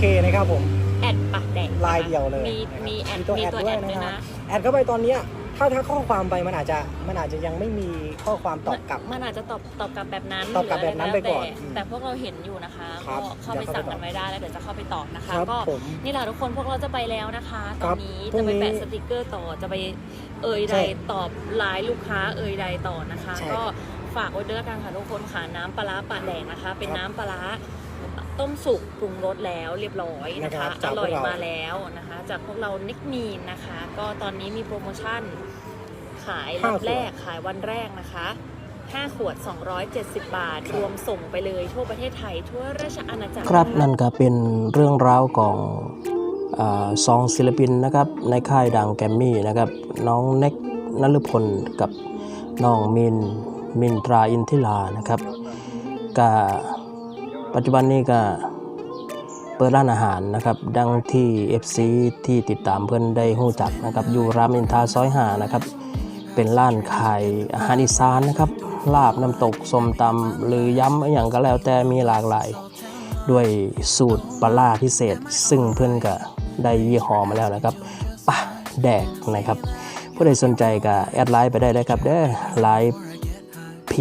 K นะครับผม แอดปากแดงลายเดียวเลยมีนะครับมีแอดมีตัวมีแอดตัวด้แอวยดด้วยนะครันะบแอดเข้าไปตอนเนี้ยถ้าถ้าข้อความไปมันอาจจะมันอาจจะยังไม่มีข้อความตอบกลับ มันอาจจะตอบตอบกลับแบบนั้นตอบกลับแบบนั้นหรืะรไปก่อนแต่แต่พวกเราเห็นอยู่นะคะครัก็บเข้าไปสั่งกันไว้ได้แล้วเดี๋ยวจะเข้าไปตอบนะคะ ครับก็ผมนี่แหละทุกคนพวกเราจะไปแล้วนะคะ ตคอรันบนี้พรุ่จะงไปนี้แปะสติกเกอร์ต่อจะไปเอ่ยใช่ใดตอบไลน์ลูกค้าเอ่ยใดต่อนะคะ ใช่ก็ฝากไว้ด้วยละกันค่ะทุกคนค่ะน้ำปลาร้าป่าแดงนะคะ เป็นครับ น้ำปลาร้า ต้มสุกปรุงรสแล้วเรียบร้อยนะนะครัคะบอจากพวกเราร่อยมาแล้วนะคะ จากพวกเรานิกมีนนะคะ ก็ตอนนี้มีโปรโมชั่นขายรอบแรกขายวันแรกนะคะ 5 ขวด 270 บาทรวมส่งไปเลยทั่วประเทศไทย ทั่วราชอาณาจักรครับนั่นก็เป็นเรื่องราวของอาสองศิลปินนะครับในค่ายดังแกรมมี่นะครับน้องเน็กนฤพลกับน้องมินมินตราอินทิลานะครับก็ ปัจจุบันนี้ก็เปิดร้านอาหารนะครับ ดังที่ FC ที่ติดตามเพื่อนได้หู้จักนะครับ อยู่รามอินทราซอยหานะครับ เป็นร้านขายอาหารอีสานนะครับ ลาบน้ำตกสมตำหรือย้ำอย่างก็แล้วแต่มีหลากหลาย ด้วยสูตรปลาร้าพิเศษ ซึ่งเพื่อนก็ได้ยี่ห้อมาแล้วนะครับปะแดกนะครับผู้ใดสนใจก็แอดไลน์ไปได้เลยครับเด้อไลน์ P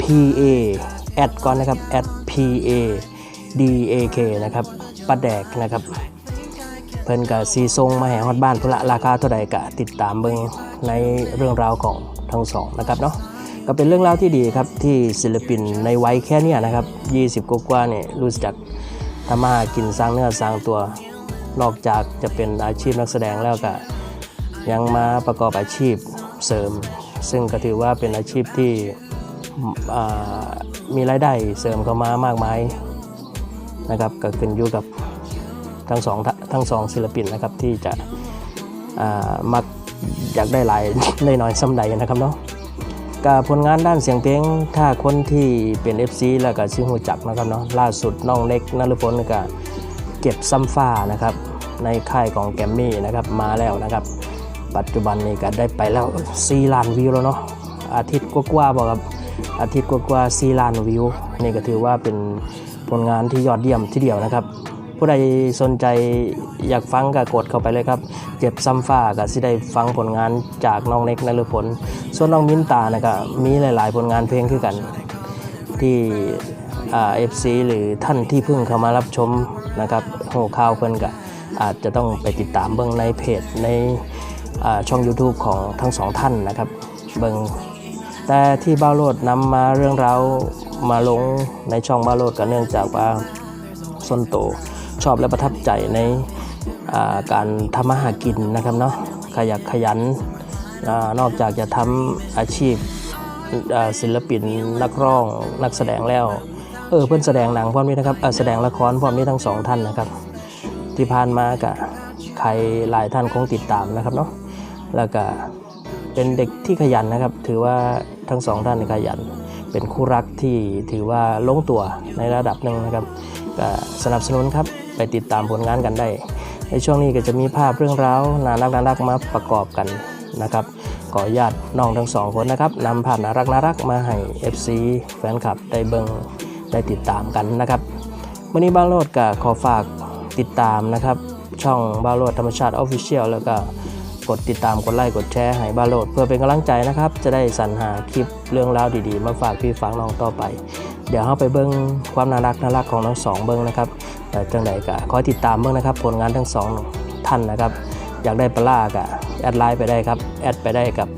P A แอดก่อนนะครับแอด P A D A K นะครับปลาแดกนะครับ เพิ่นกับซีทรงมาให้ฮอดบ้านพุละราคาเท่าใดก็ติดตามเบิ่งในเรื่องราวของทั้งสองนะครับเนาะก็เป็นเรื่องราวที่ดีครับที่ศิลปินในวัยแค่เนี้ยนะครับ 20 กว่าๆเนี่ยรู้จักทำมาหากินสร้างเนื้อสร้างตัวนอกจากจะเป็นอาชีพนักแสดงแล้วก็ยังมาประกอบอาชีพเสริม ซึ่งก็ถือว่าเป็นอาชีพที่ มีรายได้เสริมเข้ามามากมายนะครับก็ขึ้นอยู่กับทั้งสองทั้งสองศิลปินนะครับที่จะอ่ามักอยากได้หลายได้น้อยซ้ำใดนะครับเนาะกับผลงานด้านเสียงเพลงถ้าคนที่เป็น FC แล้วก็ชื่อหูจักนะครับเนาะล่าสุดน้องเล็กนฤพลก็เก็บซ้ำฟ้านะครับในค่ายของแกมมี่นะครับมาแล้วนะครับ ปัจจุบันนี้ก็ได้ไปแล้ว 4 ล้านวิวแล้วเนาะอาทิตย์กว่าๆบอกครับ อาทิตย์กว่าๆ4ล้านวิวนี่ก็ถือว่าเป็นผลงานที่ยอดเยี่ยมทีเดียวนะครับ ผู้ใดสนใจอยากฟังก็กดเข้าไปเลยครับ เจ็บซ้ำฟ้าก็สิได้ฟังผลงานจากน้องเน็กนฤพลส่วนน้องมิ้นตานะก็มีหลาย ๆ ผลงานเพลงคือกัน ที่เอ่า FC หรือท่านที่เพิ่งเข้ามารับชมนะครับโหข่าวเพิ่นก็อาจจะต้องไปติดตามเบิ่งในเพจในช่อง YouTube ของทั้งสองท่านนะครับ เบิ่ง แต่ที่บ้าโลดนำมาเรื่องราวมาลงในช่องบ้าโลดก็เนื่องจากว่าส่วนตัวชอบและประทับใจในาการทำมาหากินนะครับเนาะขยักขยันอนอกจากจะทำอาชีพศิลปินนักร้องนักแสดงแล้วเออเพื่อนแสดงหนังพร้อมนี้นะครับแสดงละครพร้อมนี้ทั้งสองท่านนะครับ ที่ผ่านมากับใครหลายท่านคงติดตามนะครับเนาะแล้วก็ เป็นเด็กที่ขยันนะครับ ถือว่าทั้งสองท่านขยัน เป็นคู่รักที่ถือว่าลงตัวในระดับหนึ่งนะครับก็สนับสนุนครับไปติดตามผลงานกันได้ ในช่วงนี้ก็จะมีภาพเรื่องราวน่ารักน่ารักมาประกอบกันนะครับขออนุญาตน้องทั้งสองคนนะครับนำภาพน่ารักน่ารักมาให้ FC แฟนคลับได้เบิงได้ติดตามกันนะครับวันนี้บ้าโลดก็ขอฝากติดตามนะครับ ช่องบ้าโลดธรรมชาติออฟฟิเชียลแล้วก็ กดติดตามกดไลค์กดแชร์ให้บาโลดเพื่อเป็นกำลังใจนะครับ จะได้สรรหาคลิปเรื่องราวดีๆ มาฝากพี่ฝากน้องต่อไป เดี๋ยวเราไปเบิ้งความน่ารักน่ารักของทั้งสองเบิ้งนะครับจังใดก็คอติดตามเบิ้งนะครับ ผลงานทั้งสองท่านนะครับ อยากได้ปลาร้าก็แอดไลน์ไปได้ครับแอดไปได้กับ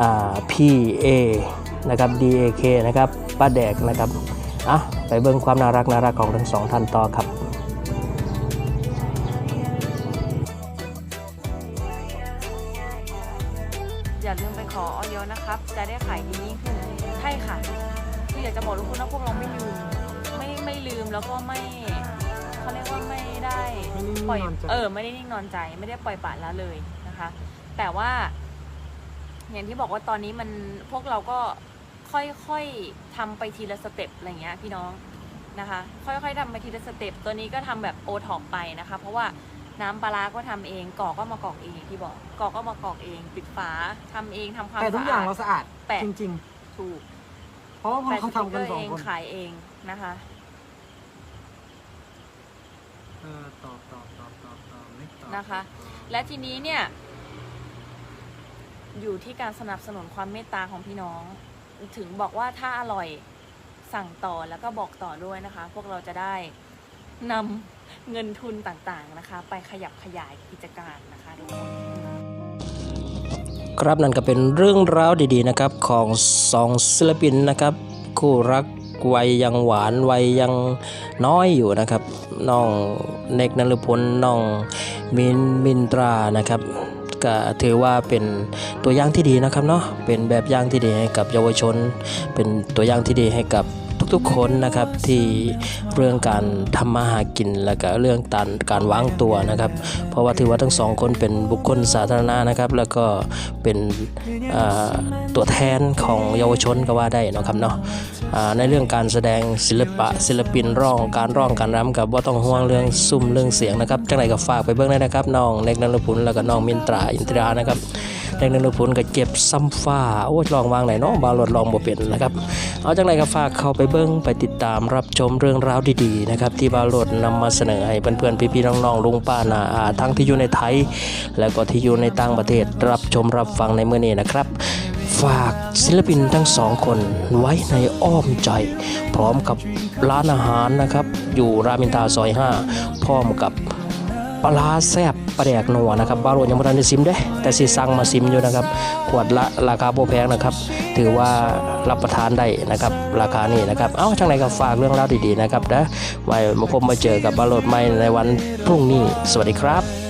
อ่า P A นะครับ D A K นะครับป้าแดกนะครับอะไปเบิ้งความน่ารักน่ารักของทั้งสองท่านต่อครับ ออยากจะบอกทุกคนว่าพวกเราไม่ลืมไม่ไม่ลืมแล้วก็ไม่เขาเรียกว่าไม่ได้ไม่นิ่งปล่อยนอนใจเออไม่ได้นิ่งนอนใจไม่ได้ปล่อยปละละเลยนะคะ แต่ว่า อย่างที่บอกว่าตอนนี้มันพวกเราก็ค่อยๆทำไปทีละสเต็ปอะไรเงี้ยพี่น้องนะคะ ค่อยๆทำไปทีละสเต็ปตัวนี้ก็ทำแบบโอท็อปไปนะคะ เพราะว่าน้ำปลาร้าก็ทำเองกรอกก็มากรอกเองอย่างที่บอกกรอกก็มากรอกเอง ปิดฝาทำเองทำความแต่ทุกอย่างสะเราอาดสะอาดแปะจริงถูกๆเพ ราะว่าพอแปะสเขาติ๊กทำเกกัอนร์สอเองงคน ขายเองนะคะออตอบตอบตอบตอบตอบไม่ตอบนะคะ และทีนี้เนี่ย อยู่ที่การสนับสนุนความเมตตาของพี่น้อง ถึงบอกว่าถ้าอร่อยสั่งต่อแล้วก็บอกต่อด้วยนะคะ พวกเราจะได้นำเงินทุนต่างๆนะคะ ไปขยับขยายกิจการนะคะทุกคน ครับนั่นก็เป็นเรื่องราวดีๆนะครับของสองศิลปินนะครับ คู่รักวัยยังหวานวัยยังน้อยอยู่นะครับน้องเนกนฤพลน้องมินมินตรานะครับก็ถือว่าเป็นตัวอย่างที่ดีนะครับเนาะเป็นแบบอย่างที่ดีให้กับเยาวชน เป็นตัวอย่างที่ดีให้กับ ทุกๆ คนนะครับที่เรื่องการทำมาหากินแล้วก็เรื่องการการวางตัวนะครับ เพราะว่าถือว่าทั้งสองคนเป็นบุคคลสาธารณะนะครับ แล้วก็เป็นตัวแทนของเยาวชนก็ว่าได้นะครับเนาะในเรื่องการแสดงศิลปะศิลปินร้องการร้องการรำกับว่าต้องห่วงเรื่องซุ่มเรื่องเสียงนะครับจังไรก็ฝากไปเบิ่งได้นะครับน้องเล็กนันทพุนแล้วก็น้องมินตราอินทรานะครับ เล็กนันทพุนก็เจ็บซ้ำฟ้าโอ้ลองวางไหนเนาะบาลดลองบ่เป็นนะครับ เอาจังไรก็ฝากเข้าไปเบิ่งไปติดตามรับชมเรื่องราวดีๆนะครับที่บาลดนำมาเสนอให้เพื่อนๆพี่ๆน้องๆลุงป้านาอาทั้งที่อยู่ในไทย แล้วก็ที่อยู่ในต่างประเทศรับชมรับฟังในเมื้อนี้นะครับฝากศิลปินทั้งสองคนไว้ในอ้อมใจ พร้อมกับร้านอาหารนะครับ อยู่รามินทาซอย 5 พร้อมกับ ลาแซบปลาแดกนัวนะครับบาโรยังไม่ทันได้ซิมเด้แต่สิสั่งมาซิมอยู่นะครับ ขวดละราคาโบแพงนะครับ ถือว่ารับประทานได้นะครับ ราคานี้นะครับ เอ้าจังไรก็ฝากเรื่องราวดีๆนะครับนะไว้มาพบมาเจอกับบาโรดใหม่ในวันพรุ่งนี้ สวัสดีครับ